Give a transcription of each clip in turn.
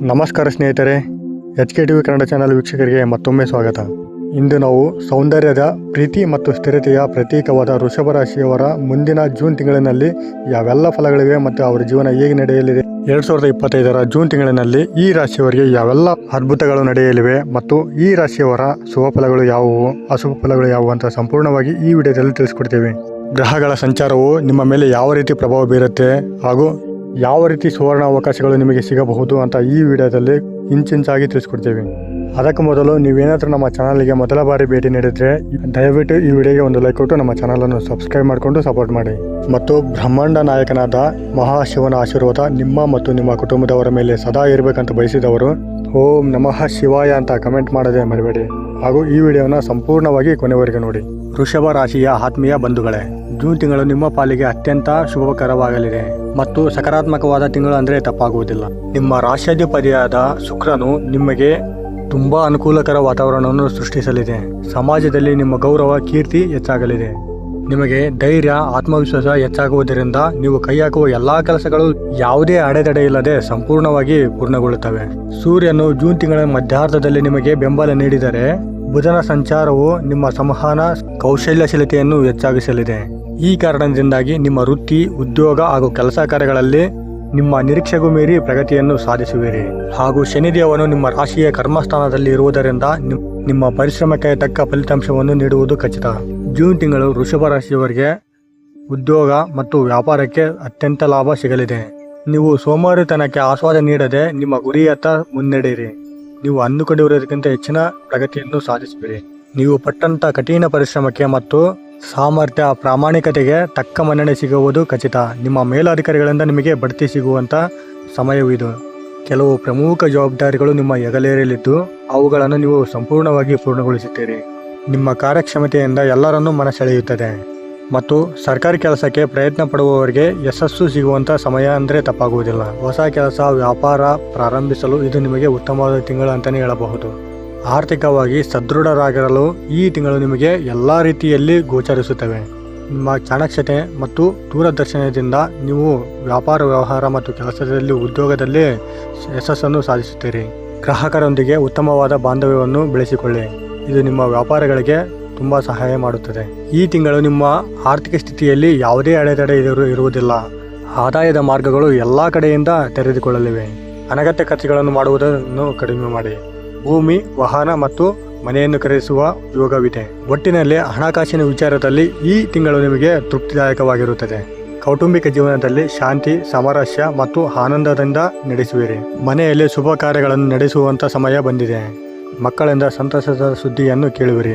ನಮಸ್ಕಾರ ಸ್ನೇಹಿತರೆ H K T V Kannada channel ವೀಕ್ಷಕರಿಗೆ ಮತ್ತೊಮ್ಮೆ ಸ್ವಾಗತ. ಇಂದು ನಾವು ಸೌಂದರ್ಯದ, ಪ್ರೀತಿ ಮತ್ತು ಸ್ಥಿರತೆಯ ಪ್ರತೀಕವಾದ ವೃಷಭ ರಾಶಿಯವರ ಮುಂದಿನ ಜೂನ್ ತಿಂಗಳಿನಲ್ಲಿ ಯಾವೆಲ್ಲ ಫಲಗಳಿವೆ ಮತ್ತು ಅವರ ಜೀವನ ಹೇಗೆ ನಡೆಯಲಿದೆ? ಎರಡ್ ಸಾವಿರದ ಇಪ್ಪತ್ತೈದರ ಜೂನ್ ತಿಂಗಳಿನಲ್ಲಿ ಈ ರಾಶಿಯವರಿಗೆ ಯಾವೆಲ್ಲ ಅದ್ಭುತಗಳು ನಡೆಯಲಿವೆ ಮತ್ತು ಈ ರಾಶಿಯವರ ಶುಭ ಫಲಗಳು ಯಾವುವು, ಅಶುಭ ಫಲಗಳು ಯಾವುವು ಅಂತ ಸಂಪೂರ್ಣವಾಗಿ ಈ ವಿಡಿಯೋದಲ್ಲಿ ತಿಳಿಸ್ಕೊಡ್ತೇವೆ. ಗ್ರಹಗಳ ಸಂಚಾರವು ನಿಮ್ಮ ಮೇಲೆ ಯಾವ ರೀತಿ ಪ್ರಭಾವ ಬೀರುತ್ತೆ ಹಾಗೂ ಯಾವ ರೀತಿ ಸುವರ್ಣ ಅವಕಾಶಗಳು ನಿಮಗೆ ಸಿಗಬಹುದು ಅಂತ ಈ ವಿಡಿಯೋದಲ್ಲಿ ಇಂಚಿಂಚಾಗಿ ತಿಳಿಸ್ಕೊಡ್ತೀವಿ. ಅದಕ್ಕೆ ಮೊದಲು ನೀವೇನಾದರೂ ನಮ್ಮ ಚಾನಲ್ಗೆ ಮೊದಲ ಬಾರಿ ಭೇಟಿ ನೀಡಿದರೆ ದಯವಿಟ್ಟು ಈ ವಿಡಿಯೋಗೆ ಒಂದು ಲೈಕ್ ಕೊಟ್ಟು ನಮ್ಮ ಚಾನಲನ್ನು ಸಬ್ಸ್ಕ್ರೈಬ್ ಮಾಡಿಕೊಂಡು ಸಪೋರ್ಟ್ ಮಾಡಿ. ಮತ್ತು ಬ್ರಹ್ಮಾಂಡ ನಾಯಕನಾದ ಮಹಾಶಿವನ ಆಶೀರ್ವಾದ ನಿಮ್ಮ ಮತ್ತು ನಿಮ್ಮ ಕುಟುಂಬದವರ ಮೇಲೆ ಸದಾ ಇರಬೇಕಂತ ಬಯಸಿದವರು, ಓಂ ನಮಃ ಶಿವಾಯ ಅಂತ ಕಮೆಂಟ್ ಮಾಡದೆ ಮರಿಬೇಡಿ. ಹಾಗೂ ಈ ವಿಡಿಯೋನ ಸಂಪೂರ್ಣವಾಗಿ ಕೊನೆವರೆಗೆ ನೋಡಿ. ವೃಷಭ ರಾಶಿಯ ಆತ್ಮೀಯ ಬಂಧುಗಳೇ ಜೂನ್ ತಿಂಗಳು ನಿಮ್ಮ ಪಾಲಿಗೆ ಅತ್ಯಂತ ಶುಭಕರವಾಗಲಿದೆ. ಮತ್ತು ಸಕಾರಾತ್ಮಕವಾದ ತಿಂಗಳು ಅಂದರೆ ತಪ್ಪಾಗುವುದಿಲ್ಲ. ನಿಮ್ಮ ರಾಷ್ಟ್ರಾಧಿಪತಿಯಾದ ಶುಕ್ರನು ನಿಮಗೆ ತುಂಬ ಅನುಕೂಲಕರ ವಾತಾವರಣವನ್ನು ಸೃಷ್ಟಿಸಲಿದೆ. ಸಮಾಜದಲ್ಲಿ ನಿಮ್ಮ ಗೌರವ, ಕೀರ್ತಿ ಹೆಚ್ಚಾಗಲಿದೆ. ನಿಮಗೆ ಧೈರ್ಯ, ಆತ್ಮವಿಶ್ವಾಸ ಹೆಚ್ಚಾಗುವುದರಿಂದ ನೀವು ಕೈ ಹಾಕುವ ಎಲ್ಲಾ ಕೆಲಸಗಳು ಯಾವುದೇ ಅಡೆತಡೆ ಇಲ್ಲದೆ ಸಂಪೂರ್ಣವಾಗಿ ಪೂರ್ಣಗೊಳ್ಳುತ್ತವೆ. ಸೂರ್ಯನು ಜೂನ್ ತಿಂಗಳ ಮಧ್ಯಾರ್ಧದಲ್ಲಿ ನಿಮಗೆ ಬೆಂಬಲ ನೀಡಿದರೆ, ಬುಧನ ಸಂಚಾರವು ನಿಮ್ಮ ಸಂವಹನ ಕೌಶಲ್ಯಶೀಲತೆಯನ್ನು ಹೆಚ್ಚಾಗಿಸಲಿದೆ. ಈ ಕಾರಣದಿಂದಾಗಿ ನಿಮ್ಮ ವೃತ್ತಿ, ಉದ್ಯೋಗ ಹಾಗೂ ಕೆಲಸ ಕಾರ್ಯಗಳಲ್ಲಿ ನಿಮ್ಮ ನಿರೀಕ್ಷೆಗೂ ಮೀರಿ ಪ್ರಗತಿಯನ್ನು ಸಾಧಿಸುವಿರಿ. ಹಾಗೂ ಶನಿದೇವನು ನಿಮ್ಮ ರಾಶಿಯ ಕರ್ಮಸ್ಥಾನದಲ್ಲಿ ಇರುವುದರಿಂದ ನಿಮ್- ನಿಮ್ಮ ಪರಿಶ್ರಮಕ್ಕೆ ತಕ್ಕ ಫಲಿತಾಂಶವನ್ನು ನೀಡುವುದು ಖಚಿತ. ಜೂನ್ ತಿಂಗಳು ವೃಷಭ ರಾಶಿಯವರಿಗೆ ಉದ್ಯೋಗ ಮತ್ತು ವ್ಯಾಪಾರಕ್ಕೆ ಅತ್ಯಂತ ಲಾಭ ಸಿಗಲಿದೆ. ನೀವು ಸೋಮಾರಿತನಕ್ಕೆ ಆಸ್ವಾದ ನೀಡದೆ ನಿಮ್ಮ ಗುರಿಯತ್ತ ಮುನ್ನಡೆಯಿರಿ. ನೀವು ಅಂದುಕೊಂಡಿರುವುದಕ್ಕಿಂತ ಹೆಚ್ಚಿನ ಪ್ರಗತಿಯನ್ನು ಸಾಧಿಸುವಿರಿ. ನೀವು ಪಟ್ಟಂತ ಕಠಿಣ ಪರಿಶ್ರಮಕ್ಕೆ ಮತ್ತು ಸಾಮರ್ಥ್ಯ ಪ್ರಾಮಾಣಿಕತೆಗೆ ತಕ್ಕ ಮನ್ನಣೆ ಸಿಗುವುದು ಖಚಿತ. ನಿಮ್ಮ ಮೇಲಧಿಕಾರಿಗಳಿಂದ ನಿಮಗೆ ಬಡ್ತಿ ಸಿಗುವಂತ ಸಮಯವಿದು ಕೆಲವು ಪ್ರಮುಖ ಜವಾಬ್ದಾರಿಗಳು ನಿಮ್ಮ ಹೆಗಲೇರಲಿದ್ದು, ಅವುಗಳನ್ನು ನೀವು ಸಂಪೂರ್ಣವಾಗಿ ಪೂರ್ಣಗೊಳಿಸುತ್ತೀರಿ. ನಿಮ್ಮ ಕಾರ್ಯಕ್ಷಮತೆಯಿಂದ ಎಲ್ಲರನ್ನೂ ಮನಸೆಳೆಯುತ್ತದೆ. ಮತ್ತು ಸರ್ಕಾರಿ ಕೆಲಸಕ್ಕೆ ಪ್ರಯತ್ನ ಪಡುವವರಿಗೆ ಯಶಸ್ಸು ಸಿಗುವಂಥ ಸಮಯ ಅಂದರೆ ತಪ್ಪಾಗುವುದಿಲ್ಲ. ಹೊಸ ಕೆಲಸ, ವ್ಯಾಪಾರ ಪ್ರಾರಂಭಿಸಲು ಇದು ನಿಮಗೆ ಉತ್ತಮವಾದ ತಿಂಗಳು ಅಂತಲೇ ಹೇಳಬಹುದು. ಆರ್ಥಿಕವಾಗಿ ಸದೃಢರಾಗಿರಲು ಈ ತಿಂಗಳು ನಿಮಗೆ ಎಲ್ಲ ರೀತಿಯಲ್ಲಿ ಗೋಚರಿಸುತ್ತವೆ. ನಿಮ್ಮ ಚಾಣಕ್ಷತೆ ಮತ್ತು ದೂರದರ್ಶನದಿಂದ ನೀವು ವ್ಯಾಪಾರ, ವ್ಯವಹಾರ ಮತ್ತು ಕೆಲಸದಲ್ಲಿ, ಉದ್ಯೋಗದಲ್ಲಿ ಯಶಸ್ಸನ್ನು ಸಾಧಿಸುತ್ತೀರಿ. ಗ್ರಾಹಕರೊಂದಿಗೆ ಉತ್ತಮವಾದ ಬಾಂಧವ್ಯವನ್ನು ಬೆಳೆಸಿಕೊಳ್ಳಿ. ಇದು ನಿಮ್ಮ ವ್ಯಾಪಾರಗಳಿಗೆ ತುಂಬ ಸಹಾಯ ಮಾಡುತ್ತದೆ. ಈ ತಿಂಗಳು ನಿಮ್ಮ ಆರ್ಥಿಕ ಸ್ಥಿತಿಯಲ್ಲಿ ಯಾವುದೇ ಅಡೆತಡೆ ಇರು, ಇರುವುದಿಲ್ಲ. ಆದಾಯದ ಮಾರ್ಗಗಳು ಎಲ್ಲ ಕಡೆಯಿಂದ ತೆರೆದುಕೊಳ್ಳಲಿವೆ. ಅನಗತ್ಯ ಖರ್ಚುಗಳನ್ನು ಮಾಡುವುದನ್ನು ಕಡಿಮೆ ಮಾಡಿ. ಭೂಮಿ, ವಾಹನ ಮತ್ತು ಮನೆಯನ್ನು ಖರೀದಿಸುವ ಯೋಗವಿದೆ. ಒಟ್ಟಿನಲ್ಲಿ ಹಣಕಾಸಿನ ವಿಚಾರದಲ್ಲಿ ಈ ತಿಂಗಳು ನಿಮಗೆ ತೃಪ್ತಿದಾಯಕವಾಗಿರುತ್ತದೆ. ಕೌಟುಂಬಿಕ ಜೀವನದಲ್ಲಿ ಶಾಂತಿ, ಸಾಮರಸ್ಯ ಮತ್ತು ಆನಂದದಿಂದ ನಡೆಸುವಿರಿ. ಮನೆಯಲ್ಲಿ ಶುಭ ಕಾರ್ಯಗಳನ್ನು ನಡೆಸುವಂಥ ಸಮಯ ಬಂದಿದೆ. ಮಕ್ಕಳಿಂದ ಸಂತಸದ ಸುದ್ದಿಯನ್ನು ಕೇಳುವಿರಿ.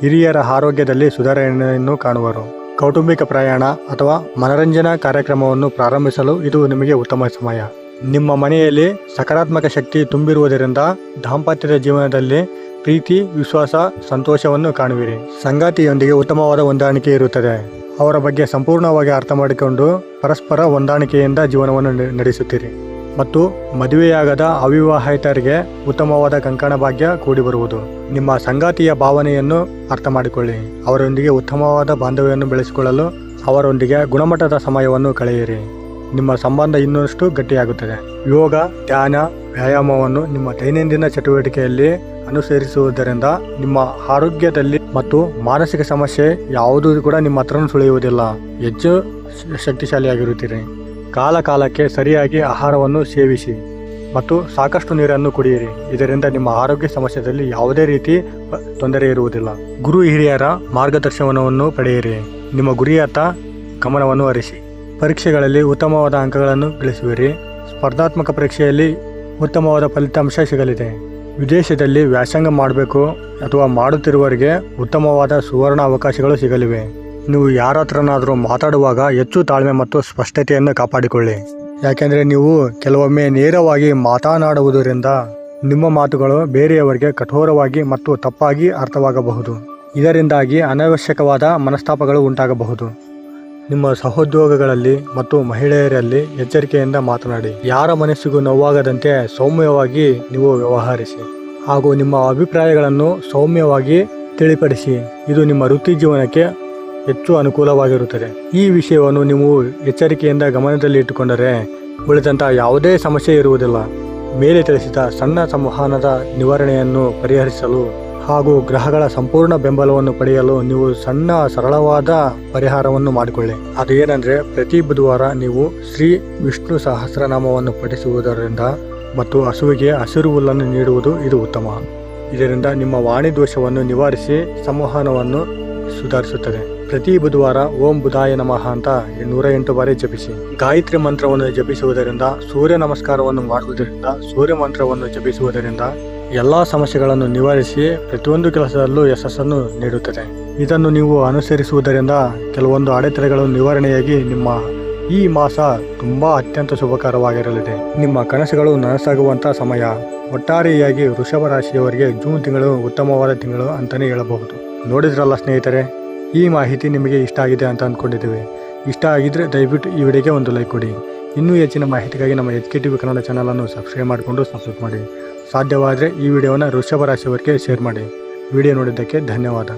ಹಿರಿಯರ ಆರೋಗ್ಯದಲ್ಲಿ ಸುಧಾರಣೆಯನ್ನು ಕಾಣುವರು. ಕೌಟುಂಬಿಕ ಪ್ರಯಾಣ ಅಥವಾ ಮನರಂಜನಾ ಕಾರ್ಯಕ್ರಮವನ್ನು ಪ್ರಾರಂಭಿಸಲು ಇದು ನಿಮಗೆ ಉತ್ತಮ ಸಮಯ. ನಿಮ್ಮ ಮನೆಯಲ್ಲಿ ಸಕಾರಾತ್ಮಕ ಶಕ್ತಿ ತುಂಬಿರುವುದರಿಂದ ದಾಂಪತ್ಯದ ಜೀವನದಲ್ಲಿ ಪ್ರೀತಿ, ವಿಶ್ವಾಸ, ಸಂತೋಷವನ್ನು ಕಾಣುವಿರಿ. ಸಂಗಾತಿಯೊಂದಿಗೆ ಉತ್ತಮವಾದ ಹೊಂದಾಣಿಕೆ ಇರುತ್ತದೆ. ಅವರ ಬಗ್ಗೆ ಸಂಪೂರ್ಣವಾಗಿ ಅರ್ಥ ಮಾಡಿಕೊಂಡು ಪರಸ್ಪರ ಹೊಂದಾಣಿಕೆಯಿಂದ ಜೀವನವನ್ನು ನಡೆಸುತ್ತೀರಿ. ಮತ್ತು ಮದುವೆಯಾಗದ ಅವಿವಾಹಿತರಿಗೆ ಉತ್ತಮವಾದ ಕಂಕಣ ಭಾಗ್ಯ ಕೂಡಿ ಬರುವುದು ನಿಮ್ಮ ಸಂಗಾತಿಯ ಭಾವನೆಯನ್ನು ಅರ್ಥ ಮಾಡಿಕೊಳ್ಳಿ. ಅವರೊಂದಿಗೆ ಉತ್ತಮವಾದ ಬಾಂಧವ್ಯವನ್ನು ಬೆಳೆಸಿಕೊಳ್ಳಲು ಅವರೊಂದಿಗೆ ಗುಣಮಟ್ಟದ ಸಮಯವನ್ನು ಕಳೆಯಿರಿ. ನಿಮ್ಮ ಸಂಬಂಧ ಇನ್ನಷ್ಟು ಗಟ್ಟಿಯಾಗುತ್ತದೆ. ಯೋಗ, ಧ್ಯಾನ, ವ್ಯಾಯಾಮವನ್ನು ನಿಮ್ಮ ದೈನಂದಿನ ಚಟುವಟಿಕೆಯಲ್ಲಿ ಅನುಸರಿಸುವುದರಿಂದ ನಿಮ್ಮ ಆರೋಗ್ಯದಲ್ಲಿ ಮತ್ತು ಮಾನಸಿಕ ಸಮಸ್ಯೆ ಯಾವುದೂ ಕೂಡ ನಿಮ್ಮ ಹತ್ರ ಸುಳಿಯುವುದಿಲ್ಲ. ಹೆಚ್ಚು ಶಕ್ತಿಶಾಲಿಯಾಗಿರುತ್ತೀರಿ. ಕಾಲ ಕಾಲಕ್ಕೆ ಸರಿಯಾಗಿ ಆಹಾರವನ್ನು ಸೇವಿಸಿ ಮತ್ತು ಸಾಕಷ್ಟು ನೀರನ್ನು ಕುಡಿಯಿರಿ. ಇದರಿಂದ ನಿಮ್ಮ ಆರೋಗ್ಯ ಸಮಸ್ಯೆಯಲ್ಲಿ ಯಾವುದೇ ರೀತಿ ತೊಂದರೆ ಇರುವುದಿಲ್ಲ. ಗುರು ಹಿರಿಯರ ಮಾರ್ಗದರ್ಶನವನ್ನು ಪಡೆಯಿರಿ. ನಿಮ್ಮ ಗುರಿಯತ್ತ ಗಮನವನ್ನು ಹರಿಸಿ. ಪರೀಕ್ಷೆಗಳಲ್ಲಿ ಉತ್ತಮವಾದ ಅಂಕಗಳನ್ನು ಗಳಿಸುವಿರಿ. ಸ್ಪರ್ಧಾತ್ಮಕ ಪರೀಕ್ಷೆಯಲ್ಲಿ ಉತ್ತಮವಾದ ಫಲಿತಾಂಶ ಸಿಗಲಿದೆ. ವಿದೇಶದಲ್ಲಿ ವ್ಯಾಸಂಗ ಮಾಡಬೇಕು ಅಥವಾ ಮಾಡುತ್ತಿರುವವರಿಗೆ ಉತ್ತಮವಾದ ಸುವರ್ಣ ಅವಕಾಶಗಳು ಸಿಗಲಿವೆ. ನೀವು ಯಾರ ಹತ್ರನಾದರೂ ಮಾತಾಡುವಾಗ ಹೆಚ್ಚು ತಾಳ್ಮೆ ಮತ್ತು ಸ್ಪಷ್ಟತೆಯನ್ನು ಕಾಪಾಡಿಕೊಳ್ಳಿ. ಯಾಕೆಂದರೆ ನೀವು ಕೆಲವೊಮ್ಮೆ ನೇರವಾಗಿ ಮಾತನಾಡುವುದರಿಂದ ನಿಮ್ಮ ಮಾತುಗಳು ಬೇರೆಯವರಿಗೆ ಕಠೋರವಾಗಿ ಮತ್ತು ತಪ್ಪಾಗಿ ಅರ್ಥವಾಗಬಹುದು. ಇದರಿಂದಾಗಿ ಅನವಶ್ಯಕವಾದ ಮನಸ್ತಾಪಗಳು ಉಂಟಾಗಬಹುದು. ನಿಮ್ಮ ಸಹೋದ್ಯೋಗಗಳಲ್ಲಿ ಮತ್ತು ಮಹಿಳೆಯರಲ್ಲಿ ಎಚ್ಚರಿಕೆಯಿಂದ ಮಾತನಾಡಿ. ಯಾರ ಮನಸ್ಸಿಗೂ ನೋವಾಗದಂತೆ ಸೌಮ್ಯವಾಗಿ ನೀವು ವ್ಯವಹರಿಸಿ. ಹಾಗೂ ನಿಮ್ಮ ಅಭಿಪ್ರಾಯಗಳನ್ನು ಸೌಮ್ಯವಾಗಿ ತಿಳಿಪಡಿಸಿ. ಇದು ನಿಮ್ಮ ವೃತ್ತಿ ಜೀವನಕ್ಕೆ ಹೆಚ್ಚು ಅನುಕೂಲವಾಗಿರುತ್ತದೆ. ಈ ವಿಷಯವನ್ನು ನೀವು ಎಚ್ಚರಿಕೆಯಿಂದ ಗಮನದಲ್ಲಿ ಇಟ್ಟುಕೊಂಡರೆ ಉಳಿದಂತಹ ಯಾವುದೇ ಸಮಸ್ಯೆ ಇರುವುದಿಲ್ಲ. ಮೇಲೆ ತಿಳಿಸಿದ ಸಣ್ಣ ಸಂವಹನದ ನಿವಾರಣೆಯನ್ನು ಪರಿಹರಿಸಲು ಹಾಗೂ ಗ್ರಹಗಳ ಸಂಪೂರ್ಣ ಬೆಂಬಲವನ್ನು ಪಡೆಯಲು ನೀವು ಸಣ್ಣ ಸರಳವಾದ ಪರಿಹಾರವನ್ನು ಮಾಡಿಕೊಳ್ಳಿ. ಅದು ಏನಂದ್ರೆ ಪ್ರತಿ ಬುಧವಾರ ನೀವು ಶ್ರೀ ವಿಷ್ಣು ಸಹಸ್ರನಾಮವನ್ನು ಪಠಿಸುವುದರಿಂದ ಮತ್ತು ಹಸುವಿಗೆ ಹಸಿರು ಹುಲ್ಲನ್ನು ನೀಡುವುದು ಇದು ಉತ್ತಮ. ಇದರಿಂದ ನಿಮ್ಮ ವಾಣಿ ದೋಷವನ್ನು ನಿವಾರಿಸಿ ಸಂವಹನವನ್ನು ಸುಧಾರಿಸುತ್ತದೆ. ಪ್ರತಿ ಬುಧವಾರ ಓಂ ಬುಧಾಯ ನಮಃ ಅಂತ ನೂರ ಎಂಟು ಬಾರಿ ಜಪಿಸಿ. ಗಾಯತ್ರಿ ಮಂತ್ರವನ್ನು ಜಪಿಸುವುದರಿಂದ ಸೂರ್ಯ ನಮಸ್ಕಾರವನ್ನು ಮಾಡುವುದರಿಂದ ಸೂರ್ಯ ಮಂತ್ರವನ್ನು ಜಪಿಸುವುದರಿಂದ ಎಲ್ಲಾ ಸಮಸ್ಯೆಗಳನ್ನು ನಿವಾರಿಸಿ ಪ್ರತಿಯೊಂದು ಕೆಲಸದಲ್ಲೂ ಯಶಸ್ಸನ್ನು ನೀಡುತ್ತದೆ. ಇದನ್ನು ನೀವು ಅನುಸರಿಸುವುದರಿಂದ ಕೆಲವೊಂದು ಅಡೆತಡೆಗಳು ನಿವಾರಣೆಯಾಗಿ ನಿಮ್ಮ ಈ ಮಾಸ ತುಂಬ ಅತ್ಯಂತ ಶುಭಕರವಾಗಿರಲಿದೆ. ನಿಮ್ಮ ಕನಸುಗಳು ನನಸಾಗುವಂಥ ಸಮಯ. ಒಟ್ಟಾರೆಯಾಗಿ ವೃಷಭ ರಾಶಿಯವರಿಗೆ ಜೂನ್ ತಿಂಗಳು ಉತ್ತಮವಾದ ತಿಂಗಳು ಅಂತಲೇ ಹೇಳಬಹುದು. ನೋಡಿದ್ರಲ್ಲ ಸ್ನೇಹಿತರೆ, ಈ ಮಾಹಿತಿ ನಿಮಗೆ ಇಷ್ಟ ಆಗಿದೆ ಅಂತ ಅಂದ್ಕೊಂಡಿದ್ದೀವಿ. ಇಷ್ಟ ಆಗಿದ್ರೆ ದಯವಿಟ್ಟು ಈ ವಿಡಿಯೋಗೆ ಒಂದು ಲೈಕ್ ಕೊಡಿ. ಇನ್ನೂ ಹೆಚ್ಚಿನ ಮಾಹಿತಿಗಾಗಿ ನಮ್ಮ H K T V Kannada ಚಾನಲನ್ನು ಸಬ್ಸ್ಕ್ರೈಬ್ ಮಾಡಿಕೊಂಡು ಸಬ್ಸ್ಕ್ರೈಬ್ ಮಾಡಿ. ಸಾಧ್ಯವಾದರೆ ಈ ವಿಡಿಯೋವನ್ನು ವೃಷಭ ರಾಶಿಯವರಿಗೆ ಶೇರ್ ಮಾಡಿ. ವಿಡಿಯೋ ನೋಡಿದ್ದಕ್ಕೆ ಧನ್ಯವಾದ.